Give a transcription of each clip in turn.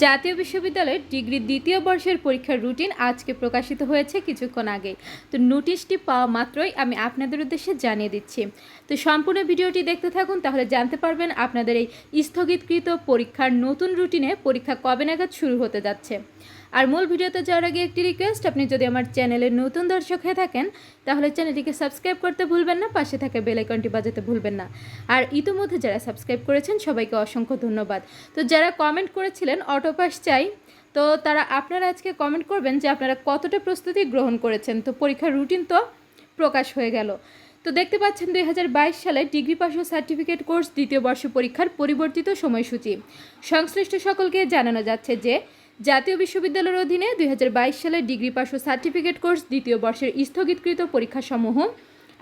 জাতীয় বিশ্ববিদ্যালয়ের ডিগ্রি দ্বিতীয় বর্ষের পরীক্ষার রুটিন আজকে প্রকাশিত হয়েছে কিছুক্ষণ আগে তো নোটিশটি পাওয়া মাত্রই আমি আপনাদের উদ্দেশ্যে জানিয়ে দিচ্ছি। তো সম্পূর্ণ ভিডিওটি দেখতে থাকুন, তাহলে জানতে পারবেন আপনাদের এই স্থগিতকৃত পরীক্ষার নতুন রুটিনে পরীক্ষা কবে নাগাদ শুরু হতে যাচ্ছে। আর মূল ভিডিওতে যাওয়ার আগে একটি রিকোয়েস্ট, আপনি যদি আমার চ্যানেলের নতুন দর্শক হয়ে থাকেন, তাহলে চ্যানেলটিকে সাবস্ক্রাইব করতে ভুলবেন না, পাশে থাকা বেল আইকনটি বাজাতে ভুলবেন না। আর ইতিমধ্যে যারা সাবস্ক্রাইব করেছেন, সবাইকে অসংখ্য ধন্যবাদ। তো যারা কমেন্ট করেছিলেন অটোপাস চাই। তো তারা আপনারা আজকে কমেন্ট করবেন যে আপনারা কতটা প্রস্তুতি গ্রহণ করেছেন। তো পরীক্ষার রুটিন তো প্রকাশ হয়ে গেল। তো দেখতে পাচ্ছেন দুই হাজার বাইশ সালে ডিগ্রি পাস ও সার্টিফিকেট কোর্স দ্বিতীয় বর্ষ পরীক্ষার পরিবর্তিত সময়সূচি। সংশ্লিষ্ট সকলকে জানানো যাচ্ছে যে, জাতীয় বিশ্ববিদ্যালয়ের অধীনে দুই হাজার বাইশ সালে ডিগ্রি পাস ও সার্টিফিকেট কোর্স দ্বিতীয় বর্ষের স্থগিতকৃত পরীক্ষাসমূহ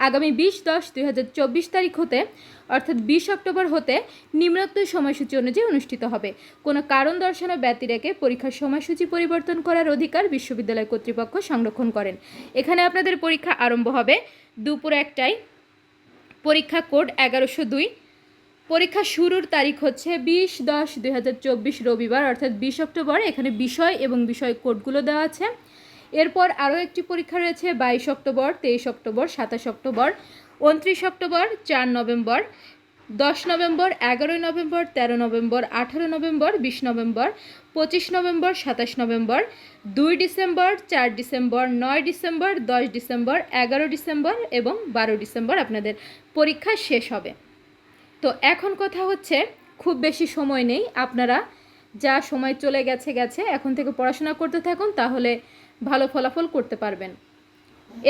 আগামী বিশ দশ দুই তারিখ হতে, অর্থাৎ বিশ অক্টোবর হতে, নিম্নোক্ত সময়সূচি অনুযায়ী অনুষ্ঠিত হবে। কোনো কারণ দর্শানো ব্যতি রেখে পরীক্ষার সময়সূচি পরিবর্তন করার অধিকার বিশ্ববিদ্যালয় কর্তৃপক্ষ সংরক্ষণ করেন। এখানে আপনাদের পরীক্ষা আরম্ভ হবে দুপুর একটায়। পরীক্ষা কোড এগারোশো দুই। পরীক্ষা শুরুর তারিখ হচ্ছে বিশ দশ দুই রবিবার, অর্থাৎ বিশ অক্টোবর। এখানে বিষয় এবং বিষয় কোডগুলো দেওয়া আছে। এরপর আরও একটি পরীক্ষা রয়েছে, বাইশ অক্টোবর, তেইশ অক্টোবর, সাতাশ অক্টোবর উনত্রিশ অক্টোবর, চার নভেম্বর, দশ নভেম্বর, এগারোই নভেম্বর, তেরো নভেম্বর, আঠারো নভেম্বর, বিশ নভেম্বর, পঁচিশ নভেম্বর, সাতাশ নভেম্বর, দুই ডিসেম্বর, চার ডিসেম্বর, নয় ডিসেম্বর, দশ ডিসেম্বর, এগারো ডিসেম্বর এবং বারো ডিসেম্বর আপনাদের পরীক্ষা শেষ হবে। তো এখন কথা হচ্ছে, খুব বেশি সময় নেই, আপনারা যা সময় চলে গেছে গেছে, এখন থেকে পড়াশোনা করতে থাকুন, তাহলে ভালো ফলাফল করতে পারবেন।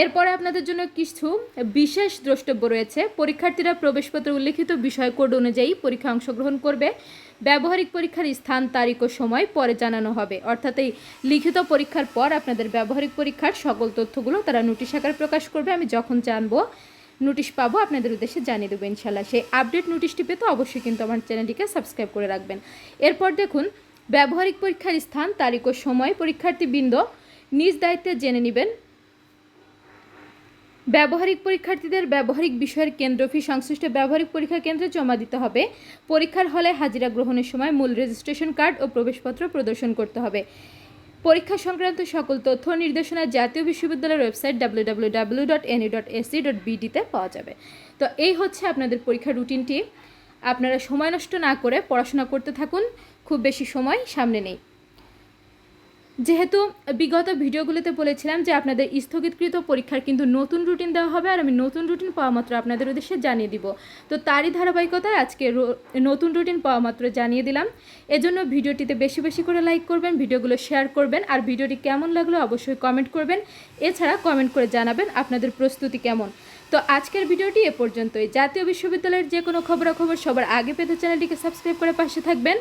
এরপরে আপনাদের জন্য কিছু বিশেষ দ্রষ্টব্য রয়েছে। পরীক্ষার্থীরা প্রবেশপত্রে উল্লেখিত বিষয় কোড অনুযায়ী পরীক্ষা অংশগ্রহণ করবে। ব্যবহারিক পরীক্ষার স্থান, তারিখ ও সময় পরে জানানো হবে। অর্থাৎ এই লিখিত পরীক্ষার পর আপনাদের ব্যবহারিক পরীক্ষার সকল তথ্যগুলো তারা নোটিশ আকারে প্রকাশ করবে। আমি যখন জানব, নোটিশ পাবো, আপনাদের উদ্দেশ্যে জানিয়ে দেবো ইনশাল্লাহ সেই আপডেট নোটিশটি পেতে অবশ্যই কিন্তু আমার চ্যানেলটিকে সাবস্ক্রাইব করে রাখবেন। এরপর দেখুন, ব্যবহারিক পরীক্ষার স্থান, তারিখ ও সময় পরীক্ষার্থীবৃন্দ নিজ দায়িত্বে জেনে নেবেন। ব্যবহারিক পরীক্ষার্থীদের ব্যবহারিক বিষয়ের কেন্দ্র ফি সংশ্লিষ্ট ব্যবহারিক পরীক্ষা কেন্দ্রে জমা দিতে হবে। পরীক্ষার হলে হাজিরা গ্রহণের সময় মূল রেজিস্ট্রেশন কার্ড ও প্রবেশপত্র প্রদর্শন করতে হবে। পরীক্ষা সংক্রান্ত সকল তথ্য নির্দেশনা জাতীয় বিশ্ববিদ্যালয়ের website W W dot dot পাওয়া যাবে। তো এই হচ্ছে আপনাদের পরীক্ষার রুটিনটি আপনারা সময় নষ্ট না করে পড়াশোনা করতে থাকুন। খুব বেশি সময় সামনে নেই। যেহেতু বিগত ভিডিওগুলোতে বলেছিলাম যে আপনাদের স্থগিতকৃত পরীক্ষার কিন্তু নতুন রুটিন দেওয়া হবে আর আমি নতুন রুটিন পাওয়া মাত্র আপনাদের উদ্দেশ্যে জানিয়ে দিব। তো তারই ধারাবাহিকতায় আজকে নতুন রুটিন পাওয়া মাত্র জানিয়ে দিলাম। এজন্য ভিডিওটিতে বেশি বেশি করে লাইক করবেন, ভিডিওগুলো শেয়ার করবেন আর ভিডিওটি কেমন লাগল অবশ্যই কমেন্ট করবেন। এছাড়া কমেন্ট করে জানাবেন আপনাদের প্রস্তুতি কেমন। তো আজকের ভিডিওটি এ পর্যন্তই। জাতীয় বিশ্ববিদ্যালয়ের যে কোনো খবরাখবর সবার আগে পেতে চ্যানেলটিকে সাবস্ক্রাইব করে পাশে থাকবেন।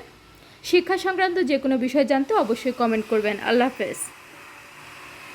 শিক্ষা সংক্রান্ত যে কোনো বিষয় জানতে অবশ্যই কমেন্ট করবেন। আল্লাহ হাফেজ।